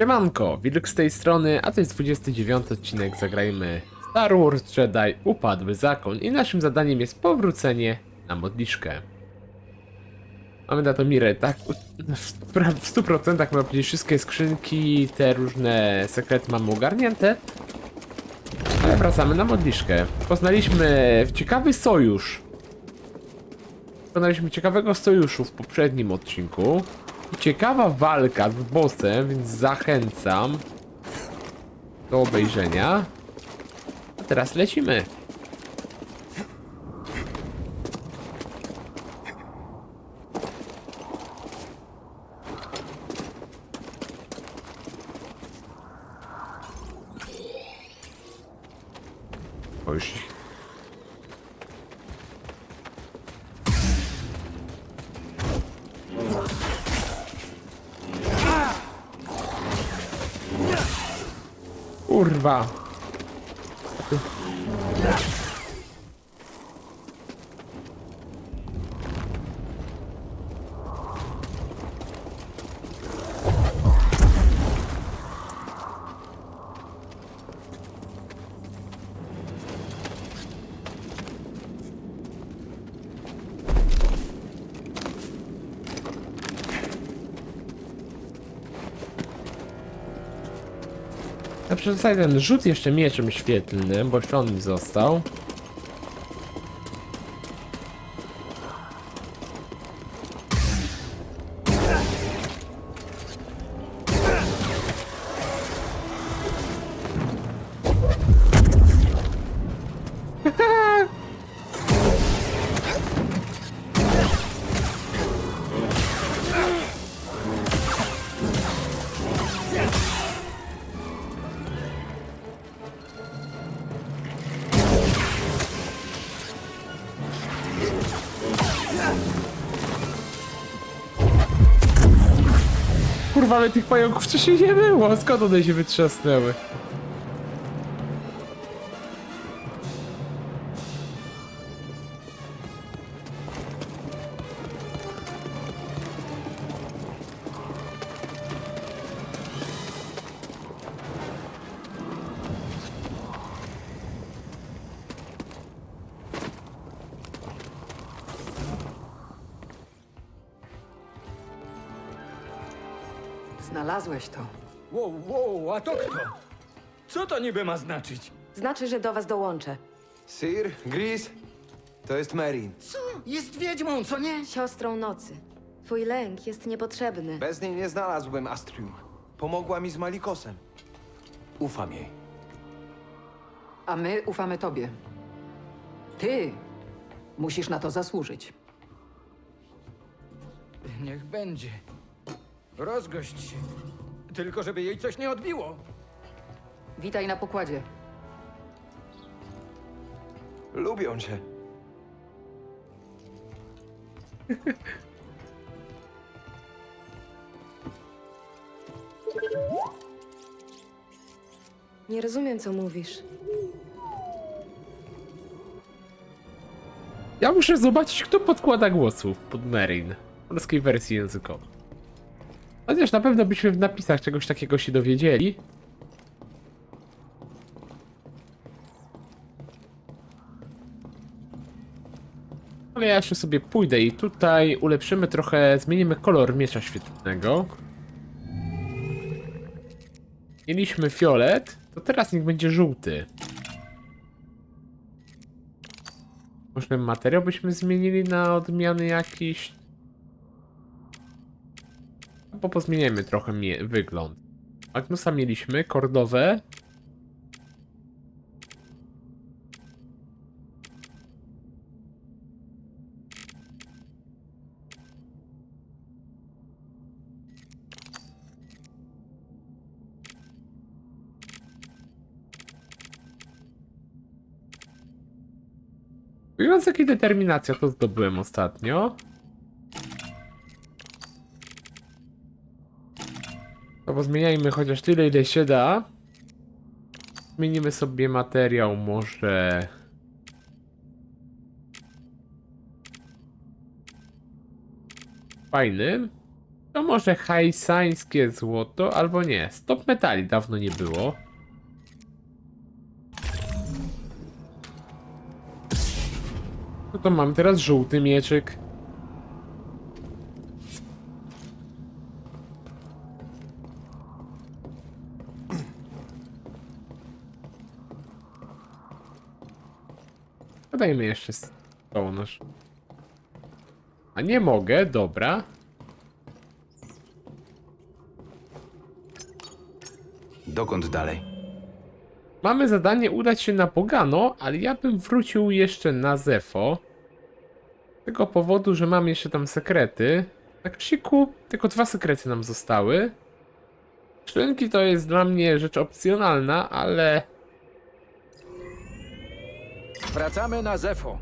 Siemanko, Wilk z tej strony, a to jest 29 odcinek, zagrajmy Star Wars Jedi Upadły Zakon i naszym zadaniem jest powrócenie na modliszkę. Mamy na to mirę, tak? W pra- w 100% mamy powiedzieć wszystkie skrzynki, te różne sekrety mamy ogarnięte. Ale wracamy na modliszkę. Poznaliśmy ciekawy sojusz. Poznaliśmy ciekawego sojuszu w poprzednim odcinku. Ciekawa walka z bossem, więc zachęcam do obejrzenia. A teraz lecimy. O już Kurwa. Przykład ten rzut jeszcze mieczem świetlnym, bo jeszcze on mi został. Kurwa, ale tych pająków wcześniej nie było. Skąd one się wytrzasnęły? Znalazłeś to. Wow, wow, a to kto? Co to niby ma znaczyć? Znaczy, że do was dołączę. Sir, Gris, to jest Merin. Co? Jest wiedźmą, co nie? Siostrą nocy. Twój lęk jest niepotrzebny. Bez niej nie znalazłbym Astrium. Pomogła mi z Malikosem. Ufam jej. A my ufamy tobie. Ty musisz na to zasłużyć. Niech będzie. Rozgość się. Tylko żeby jej coś nie odbiło. Witaj na pokładzie. Lubią cię. Nie rozumiem, co mówisz. Ja muszę zobaczyć, kto podkłada głosu pod Merin. W polskiej wersji językowej. Chociaż na pewno byśmy w napisach czegoś takiego się dowiedzieli. Ale ja jeszcze sobie pójdę i tutaj ulepszymy trochę, zmienimy kolor miecza świetlnego. Mieliśmy fiolet, to teraz niech będzie żółty. Może materiał byśmy zmienili na odmiany jakiś. Bo pozmieniajmy trochę wygląd. Magnusa mieliśmy, kordowe. Mówiąc jaka determinacja to zdobyłem ostatnio. No bo zmieniajmy chociaż tyle ile się da. Zmienimy sobie materiał może... Fajny. To może hajsańskie złoto, albo nie. Stop metali dawno nie było. No to mam teraz żółty mieczyk. Dodajmy jeszcze stołnoż. A nie mogę, dobra. Dokąd dalej? Mamy zadanie udać się na Pogano, ale ja bym wrócił jeszcze na Zefo. Z tego powodu, że mam jeszcze tam sekrety. Na Krzyku tylko dwa sekrety nam zostały. Szczęki to jest dla mnie rzecz opcjonalna, ale Wracamy na Zefo.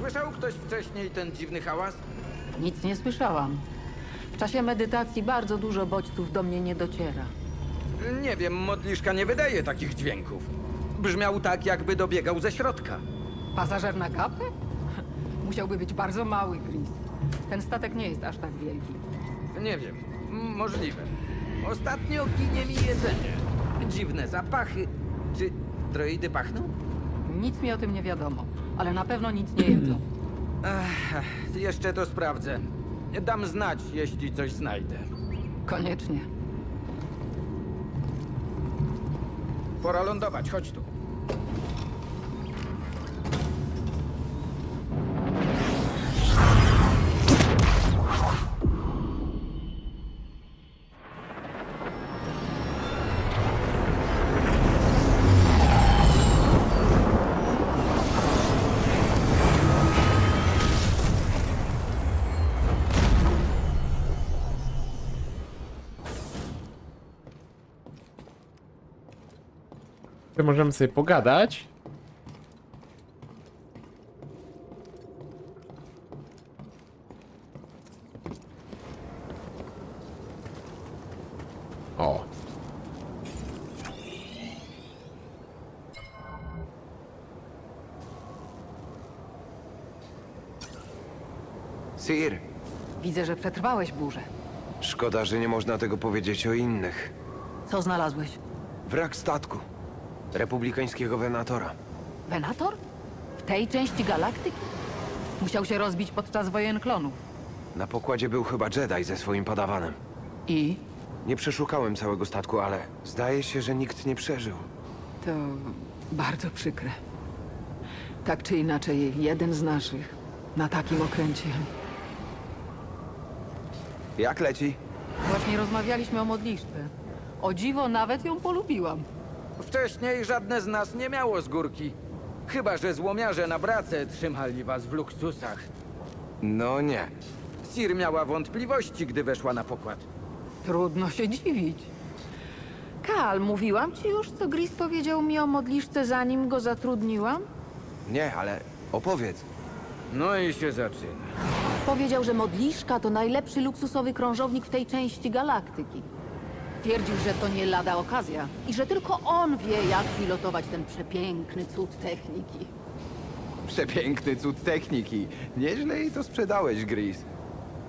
Słyszał ktoś wcześniej ten dziwny hałas? Nic nie słyszałam. W czasie medytacji bardzo dużo bodźców do mnie nie dociera. Nie wiem, modliszka nie wydaje takich dźwięków. Brzmiał tak, jakby dobiegał ze środka. Pasażer na kapę? Musiałby być bardzo mały, Chris. Ten statek nie jest aż tak wielki. Nie wiem, m- możliwe. Ostatnio ginie mi jedzenie. Dziwne zapachy. Czy droidy pachną? Nic mi o tym nie wiadomo, ale na pewno nic nie jedzą. Ech, jeszcze to sprawdzę. Dam znać, jeśli coś znajdę. Koniecznie. Pora lądować, chodź tu. Możemy sobie pogadać. O. Sir, Widzę, że przetrwałeś burzę. szkoda, że nie można tego powiedzieć o innych. Co znalazłeś? Wrak statku. Republikańskiego wenatora. Venator? W tej części galaktyki? Musiał się rozbić podczas wojen klonów. Na pokładzie był chyba Jedi ze swoim padawanem. I? Nie przeszukałem całego statku, ale zdaje się, że nikt nie przeżył. To bardzo przykre. Tak czy inaczej, jeden z naszych na takim okręcie. Jak leci? Właśnie rozmawialiśmy o modliszce. O dziwo, nawet ją polubiłam. Wcześniej żadne z nas nie miało z górki. Chyba, że złomiarze na brace trzymali was w luksusach. No nie. Sir miała wątpliwości, gdy weszła na pokład. Trudno się dziwić. Kal, mówiłam ci już, co Gris powiedział mi o modliszce, zanim go zatrudniłam? Nie, ale opowiedz. No i się zaczyna. Powiedział, że modliszka to najlepszy luksusowy krążownik w tej części galaktyki. Twierdził, że to nie lada okazja i że tylko on wie, jak pilotować ten przepiękny cud techniki. Przepiękny cud techniki. Nieźle jej to sprzedałeś, Gris.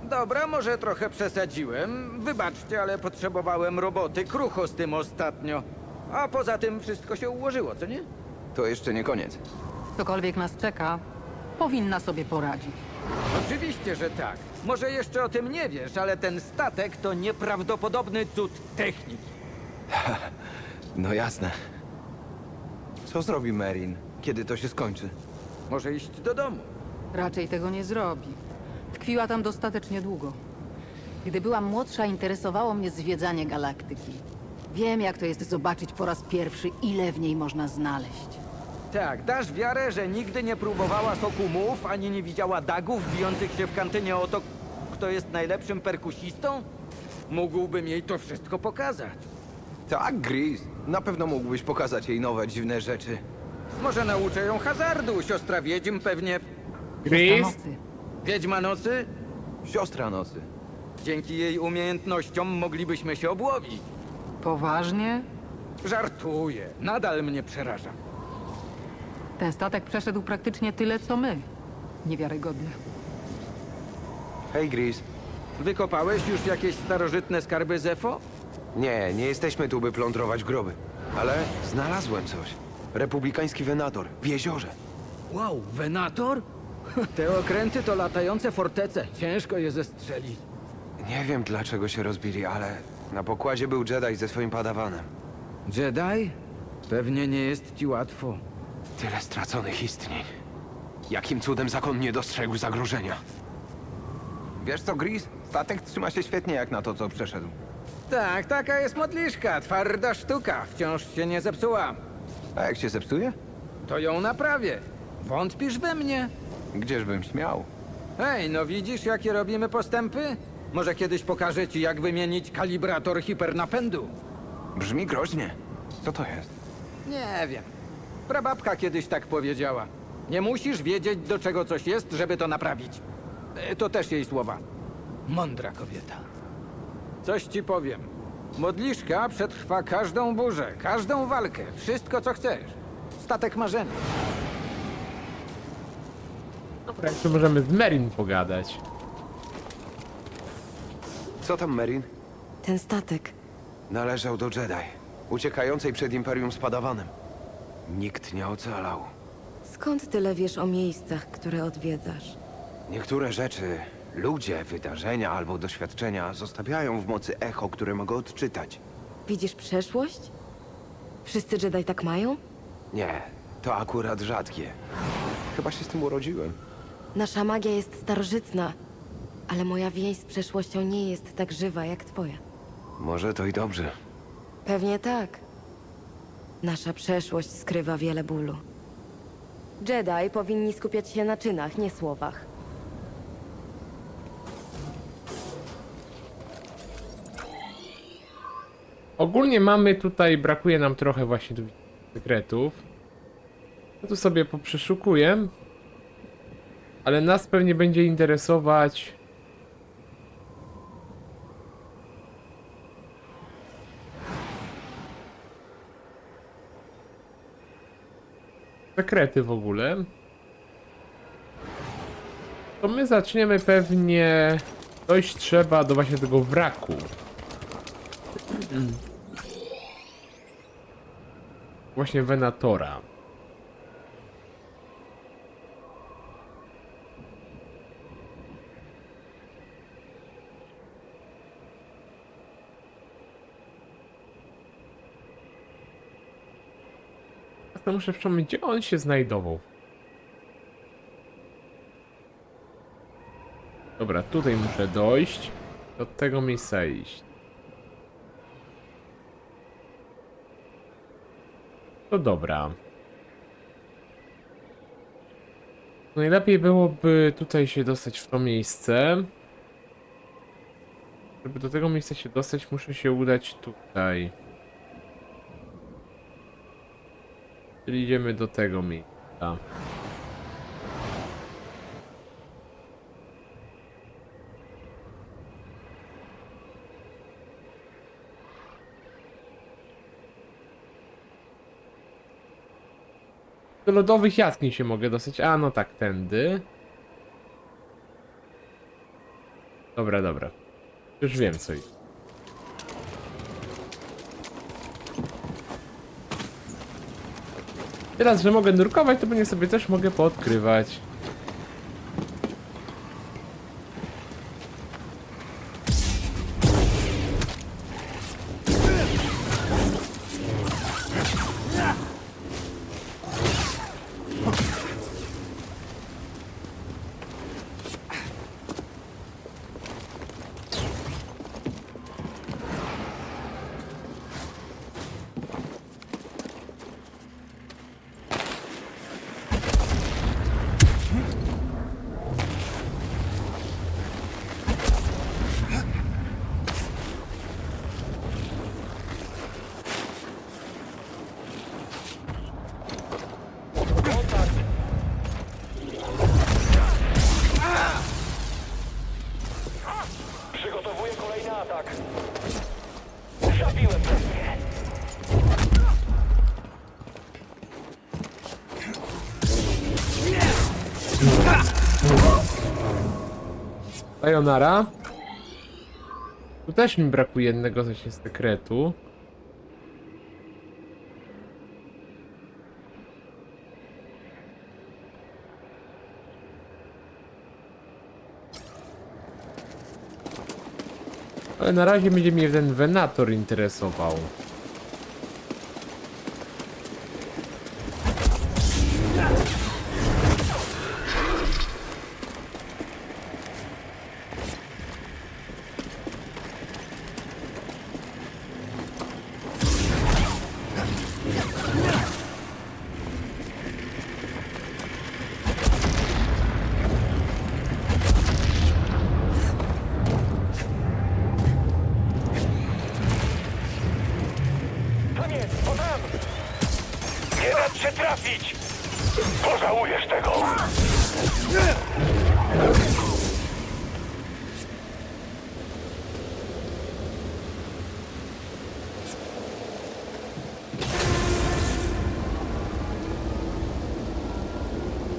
Dobra, może trochę przesadziłem. Wybaczcie, ale potrzebowałem roboty. Krucho z tym ostatnio. A poza tym wszystko się ułożyło, co nie? To jeszcze nie koniec. Cokolwiek nas czeka, powinna sobie poradzić. Oczywiście, że tak. Może jeszcze o tym nie wiesz, ale ten statek to nieprawdopodobny cud techniki. No jasne. Co zrobi Merin, kiedy to się skończy? Może iść do domu. Raczej tego nie zrobi. Tkwiła tam dostatecznie długo. Gdy byłam młodsza, interesowało mnie zwiedzanie galaktyki. Wiem, jak to jest zobaczyć po raz pierwszy, ile w niej można znaleźć. Tak, dasz wiarę, że nigdy nie próbowała soku mów, ani nie widziała dagów bijących się w kantynie o to, kto jest najlepszym perkusistą? Mógłbym jej to wszystko pokazać. Tak, Gris. Na pewno mógłbyś pokazać jej nowe, dziwne rzeczy. Może nauczę ją hazardu, siostra wiedźm pewnie... Chris? Nocy. Wiedźma nocy? Siostra nocy. Dzięki jej umiejętnościom moglibyśmy się obłowić. Poważnie? Żartuję, nadal mnie przeraża. Ten statek przeszedł praktycznie tyle, co my. Niewiarygodne. Hej, Gris. Wykopałeś już jakieś starożytne skarby Zefo? Nie, nie jesteśmy tu, by plądrować groby. Ale znalazłem coś. Republikański wenator w jeziorze. Wow, Venator? Te okręty to latające fortece. Ciężko je zestrzelić. Nie wiem, dlaczego się rozbili, ale na pokładzie był Jedi ze swoim padawanem. Jedi? Pewnie nie jest ci łatwo. Tyle straconych istnień. Jakim cudem zakon nie dostrzegł zagrożenia? Wiesz co, Gris? Statek trzyma się świetnie jak na to, co przeszedł. Tak, taka jest modliszka. Twarda sztuka. Wciąż się nie zepsuła. A jak się zepsuje? To ją naprawię. Wątpisz we mnie? Gdzieżbym śmiał? Hej, no widzisz, jakie robimy postępy? Może kiedyś pokażę ci, jak wymienić kalibrator hipernapędu. Brzmi groźnie. Co to jest? Nie wiem. Prababka kiedyś tak powiedziała. Nie musisz wiedzieć, do czego coś jest, żeby to naprawić. E, To też jej słowa. Mądra kobieta. Coś ci powiem. Modliszka przetrwa każdą burzę, każdą walkę, wszystko co chcesz. Statek marzenia. Dobra, jeszcze możemy z Merin pogadać. Co tam, Merin? Ten statek. Należał do Jedi, uciekającej przed Imperium z padawanem. Nikt nie ocalał. Skąd tyle wiesz o miejscach, które odwiedzasz? Niektóre rzeczy, ludzie, wydarzenia albo doświadczenia zostawiają w mocy echo, które mogę odczytać. Widzisz przeszłość? Wszyscy Jedi tak mają? Nie, to akurat rzadkie. Chyba się z tym urodziłem. Nasza magia jest starożytna, ale moja więź z przeszłością nie jest tak żywa jak twoja. Może to i dobrze. Pewnie tak. Nasza przeszłość skrywa wiele bólu. Jedi powinni skupiać się na czynach, nie słowach. Ogólnie mamy tutaj, brakuje nam trochę właśnie tu sekretów. Ja tu sobie poprzeszukuję. Ale nas pewnie będzie interesować... Sekrety w ogóle. To my zaczniemy pewnie... Dojść trzeba do właśnie tego wraku. Właśnie Venatora. Teraz muszę przypomnieć, gdzie on się znajdował. Dobra, tutaj muszę dojść. Do tego miejsca iść. To dobra. Najlepiej byłoby tutaj się dostać w to miejsce. Żeby do tego miejsca się dostać, muszę się udać tutaj. Czyli idziemy do tego miejsca. Do lodowych jaskiń się mogę dostać. A, no tak, tędy. Dobra, dobra. Już wiem co jest. Teraz, że mogę nurkować, to pewnie sobie też mogę poodkrywać. Sayonara. Tu też mi brakuje jednego właśnie sekretu. Ale na razie będzie mnie ten Venator interesował.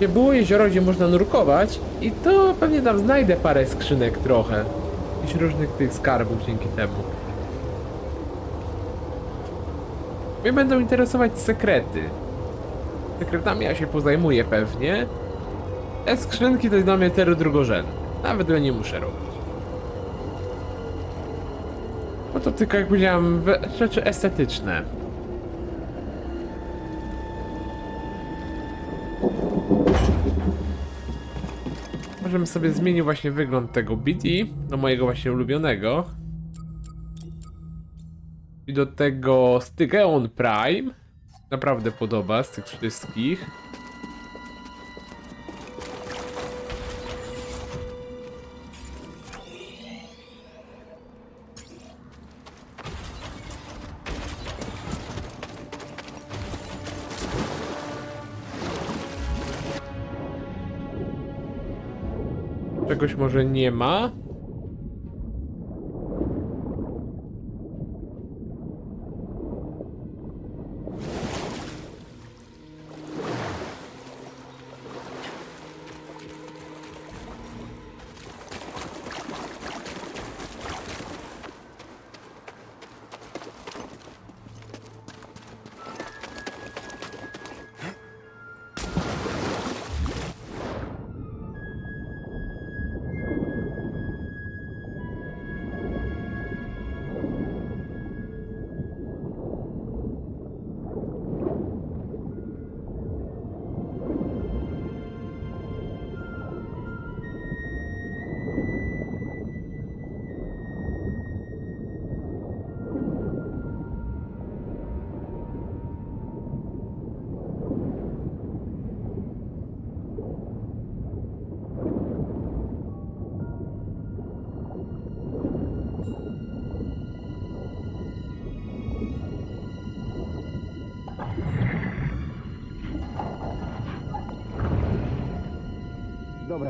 Gdzie było jezioro, gdzie można nurkować i to pewnie tam znajdę parę skrzynek trochę. Jakichś różnych tych skarbów dzięki temu. Mnie będą interesować sekrety. Sekretami ja się pozajmuję pewnie. Te skrzynki to dla mnie drugorzędne. Nawet go nie muszę robić. No to tylko jak powiedziałem, rzeczy estetyczne. Możemy sobie zmienić właśnie wygląd tego BD do mojego właśnie ulubionego. I do tego Stygeon Prime. Naprawdę podoba z tych wszystkich. Czegoś może nie ma.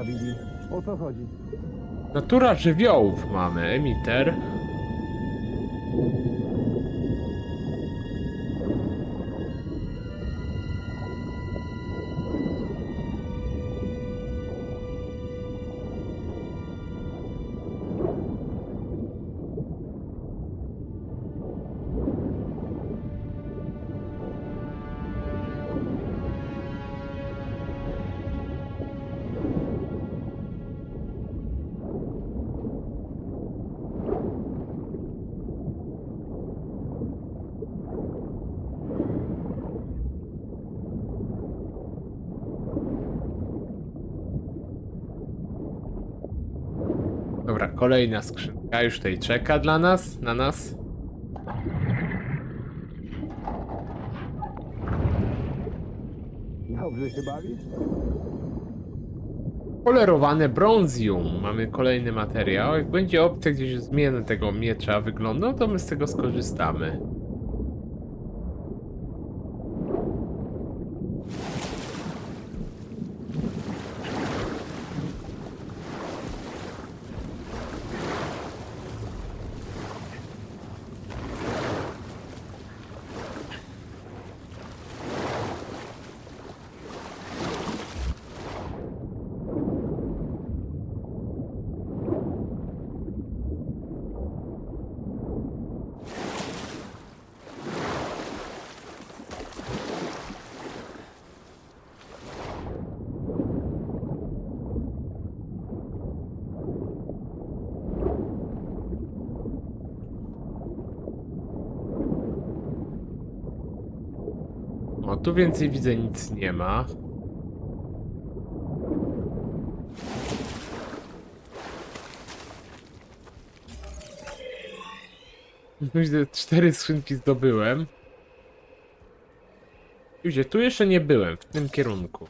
Dobra. O co chodzi? Natura żywiołów mamy, emiter. Dobra, kolejna skrzynka już tutaj czeka dla nas, na nas. Dobrze się bawisz? Polerowane bronzium. Mamy kolejny materiał. Jak będzie opcja gdzieś zmiany tego miecza wyglądu, to my z tego skorzystamy. No tu więcej widzę nic nie ma. Widzę, cztery skrzynki zdobyłem. Widzicie, tu jeszcze nie byłem, w tym kierunku.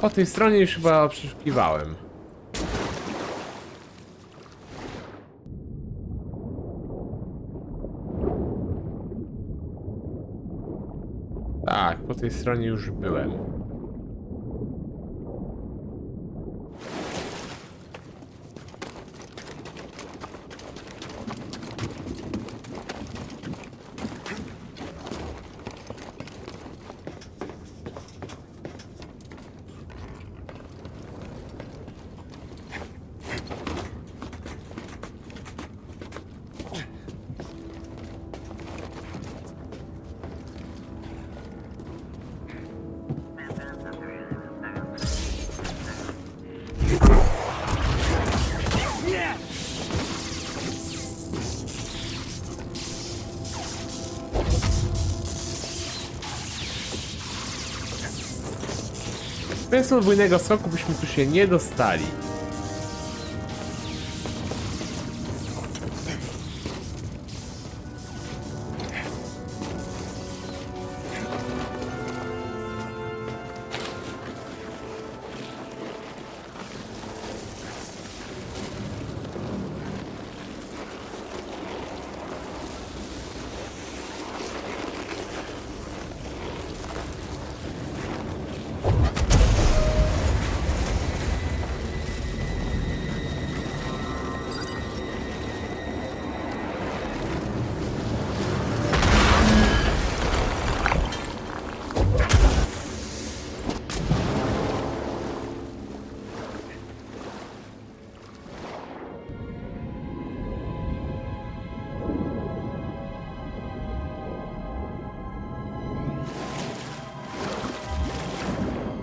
Po tej stronie już chyba przeszukiwałem. Tak, po tej stronie już byłem. Podwójnego skoku byśmy tu się nie dostali.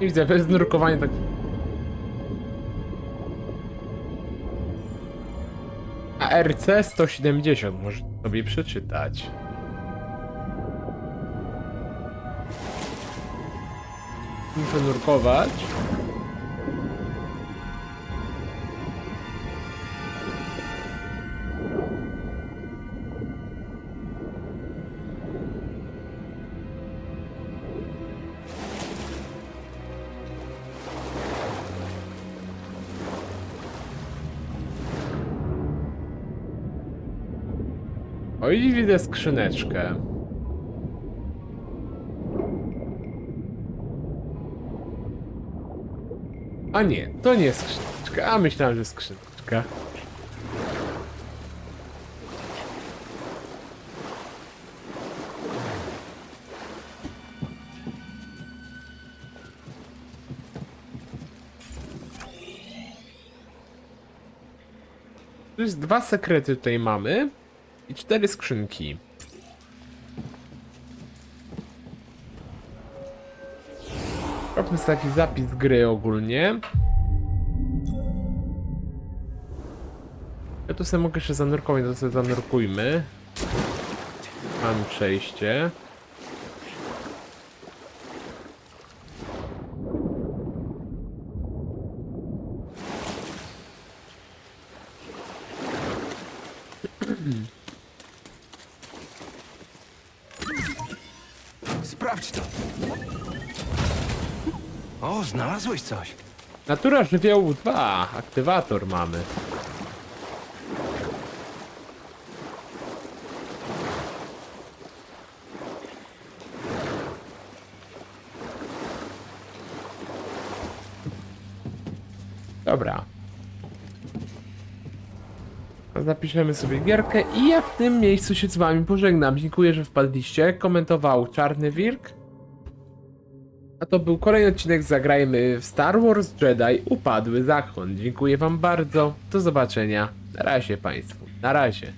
I widzę, bez nurkowania tak... ARC 170, może sobie przeczytać. Muszę nurkować. I widzę skrzyneczkę. A nie, to nie skrzyneczka, a myślałem, że skrzyneczka. Jest dwa sekrety tutaj mamy i cztery skrzynki. Robmy sobie taki zapis gry ogólnie. Ja tu sobie mogę jeszcze zanurkować, to sobie zanurkujmy. Mam przejście. Sprawdź to. O, znalazłeś coś. Natura żywiołu 2. Aktywator mamy. Dobra. Zapiszemy sobie gierkę i ja w tym miejscu się z wami pożegnam. Dziękuję, że wpadliście. Komentował Czarny Wilk. A to był kolejny odcinek Zagrajmy w Star Wars Jedi Upadły Zakon. Dziękuję wam bardzo. Do zobaczenia. Na razie państwu. Na razie.